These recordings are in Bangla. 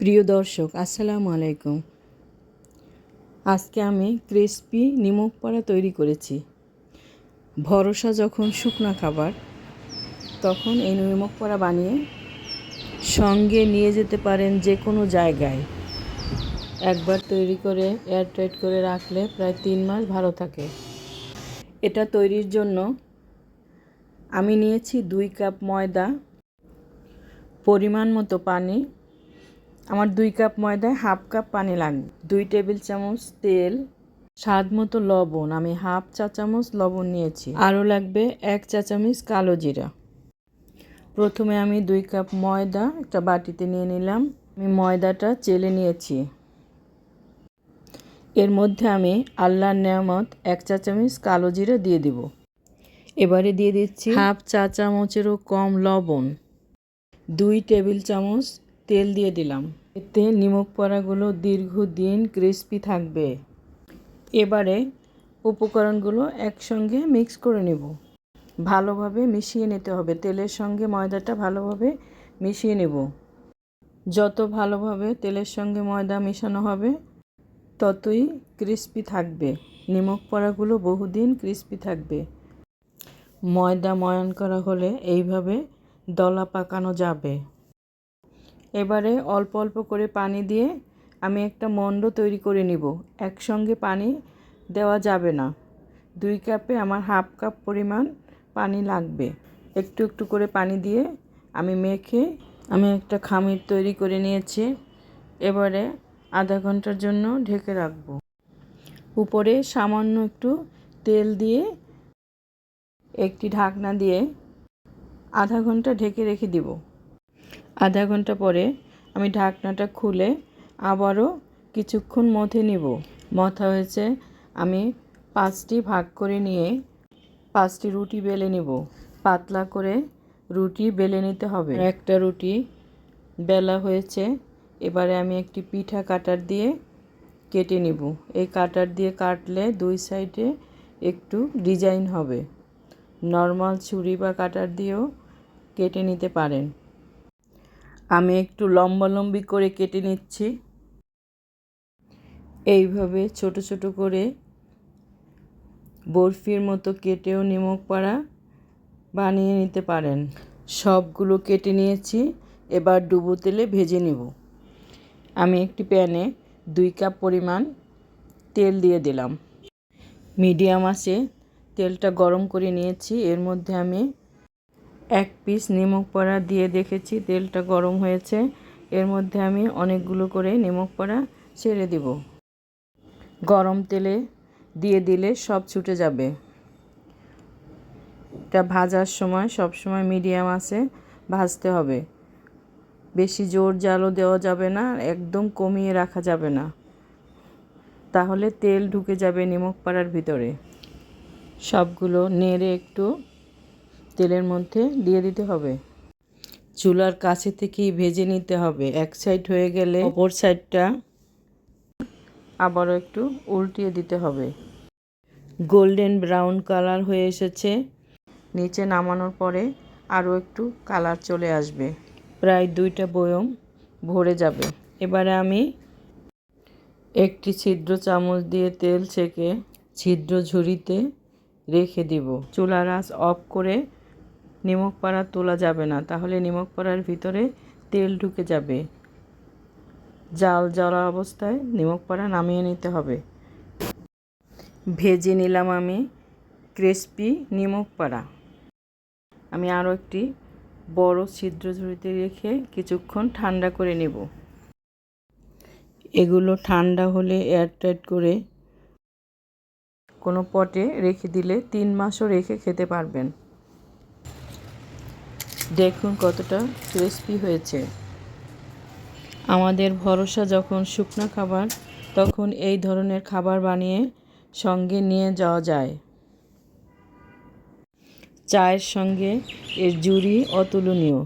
প্রিয় দর্শক, আসসালামু আলাইকুম। আজকে আমি ক্রিসপি নিমক পাড়া তৈরি করেছি। ভরসা যখন শুকনা খাবার, তখন এই নিমক পাড়া বানিয়ে সঙ্গে নিয়ে যেতে পারেন যে কোনো জায়গায়। একবার তৈরি করে এয়ারটাইট করে রাখলে প্রায় তিন মাস ভালো থাকে। এটা তৈরির জন্য আমি নিয়েছি দুই কাপ ময়দা, পরিমাণ মতো পানি আমার দুই কাপ ময়দায় হাফ কাপ পানি লাগবে। দুই টেবিল চামচ তেল, স্বাদ মতো লবণ। আমি হাফ চা চামচ লবণ নিয়েছি। আরও লাগবে এক চা চামচ কালো জিরা। প্রথমে আমি দুই কাপ ময়দা একটা বাটিতে নিয়ে নিলাম। আমি ময়দাটা চেলে নিয়েছি। এর মধ্যে আমি আল্লাহর নেয়ামত এক চা চামচ কালো জিরা দিয়ে দিব। এবারে দিয়ে দিচ্ছি হাফ চা চামচেরও কম লবণ। দুই টেবিল চামচ তেল দিয়ে দিলাম। এতে নিমক পড়াগুলো দীর্ঘদিন ক্রিস্পি থাকবে। এবারে উপকরণগুলো একসঙ্গে মিক্স করে নেব। ভালোভাবে মিশিয়ে নিতে হবে। তেলের সঙ্গে ময়দাটা ভালোভাবে মিশিয়ে নেব। যত ভালোভাবে তেলের সঙ্গে ময়দা মেশানো হবে, ততই ক্রিস্পি থাকবে। নিমক পড়াগুলো বহুদিন ক্রিস্পি থাকবে। ময়দা ময়ান করা হলে এইভাবে দলা পাকানো যাবে। এবারে অল্প অল্প করে পানি দিয়ে আমি একটা মণ্ড তৈরি করে নিব। একসঙ্গে পানি দেওয়া যাবে না। দুই কাপে আমার হাফ কাপ পরিমাণ পানি লাগবে। একটু একটু করে পানি দিয়ে আমি মেখে আমি একটা খামির তৈরি করে নিয়েছি। এবারে আধা ঘণ্টার জন্য ঢেকে রাখব। উপরে সামান্য একটু তেল দিয়ে একটি ঢাকনা দিয়ে আধা ঘণ্টা ঢেকে রেখে দিব। আধা ঘণ্টা পরে আমি ঢাকনাটা খুলে আবারও কিছুক্ষণ মথে নিব। মথা হয়েছে আমি পাঁচটি ভাগ করে নিয়ে পাঁচটি রুটি বেলে নিব। পাতলা করে রুটি বেলে নিতে হবে। একটা রুটি বেলা হয়েছে, এবারে আমি একটি পিঠা কাটার দিয়ে কেটে নিব। এই কাটার দিয়ে কাটলে দুই সাইডে একটু ডিজাইন হবে। নর্মাল ছুরি বা কাটার দিয়েও কেটে নিতে পারেন। আমি একটু লম্বালম্বি করে কেটে নিচ্ছি। এইভাবে ছোট ছোট করে বরফির মতো কেটেও নিমক পাড়া বানিয়ে নিতে পারেন। সবগুলো কেটে নিয়েছি, এবার ডুবো তেলে ভেজে নিব। আমি একটি প্যানে দুই কাপ পরিমাণ তেল দিয়ে দিলাম। মিডিয়াম আছে তেলটা গরম করে নিয়েছি, এর মধ্যে আমি এক পিস নিমক পড়া দিয়ে দেখেছি, তেলটা গরম হয়েছে। এর মধ্যে আমি অনেকগুলো করে নিমক পড়া ছেড়ে দিব। গরম তেলে দিয়ে দিলে সব ছুটে যাবে। এটা ভাজার সময় সব সময় মিডিয়াম আছে, ভাজতে হবে। বেশি জোর জালও দেওয়া যাবে না, একদম কমিয়ে রাখা যাবে না। তাহলে তেল ঢুকে যাবে নিমক পাড়ার ভিতরে। সবগুলো নেড়ে একটু তেলের মধ্যে দিয়ে দিতে হবে। চুলার কাছে থেকেই ভেজে নিতে হবে। এক সাইড হয়ে গেলে অপর সাইডটা আবারও একটু উল্টিয়ে দিতে হবে। গোল্ডেন ব্রাউন কালার হয়ে এসেছে। নিচে নামানোর পরে আরও একটু কালার চলে আসবে। প্রায় দুইটা বয়ম ভরে যাবে। এবারে আমি একটি ছিদ্র চামচ দিয়ে তেল ছেঁকে ছিদ্র ঝুড়িতে রেখে দিব। চুলার আঁচ অফ করে নিমক পাড়া তোলা যাবে না। তাহলে নিমক পাড়ার ভিতরে তেল ঢুকে যাবে। জাল জ্বলা অবস্থায় নিমক পাড়া নামিয়ে নিতে হবে। ভেজে নিলাম আমি ক্রিসপি নিমক পাড়া। আমি আরও একটি বড় ছিদ্র ঝুড়িতে রেখে কিছুক্ষণ ঠান্ডা করে নেব। এগুলো ঠান্ডা হলে এয়ারটাইট করে কোনো পটে রেখে দিলে তিন মাসও রেখে খেতে পারবেন। দেখুন কতটা ক্রিস্পি হয়েছে। আমাদের ভরসা যখন শুকনো খাবার, তখন এই ধরনের খাবার বানিয়ে সঙ্গে নিয়ে যাওয়া যায়। চায়ের সঙ্গে এর জুড়ি অতুলনীয়।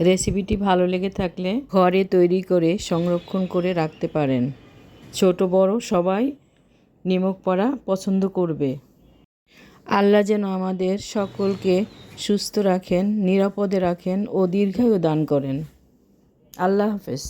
রেসিপিটি ভালো লেগে থাকলে ঘরে তৈরি করে সংরক্ষণ করে রাখতে পারেন। ছোট বড় সবাই নিমক পড়া পছন্দ করবে। আল্লাহ যেন আমাদের সকলকে সুস্থ রাখেন নিরাপদে রাখেন ও দীর্ঘায়ু দান করেন। আল্লাহ হাফেজ।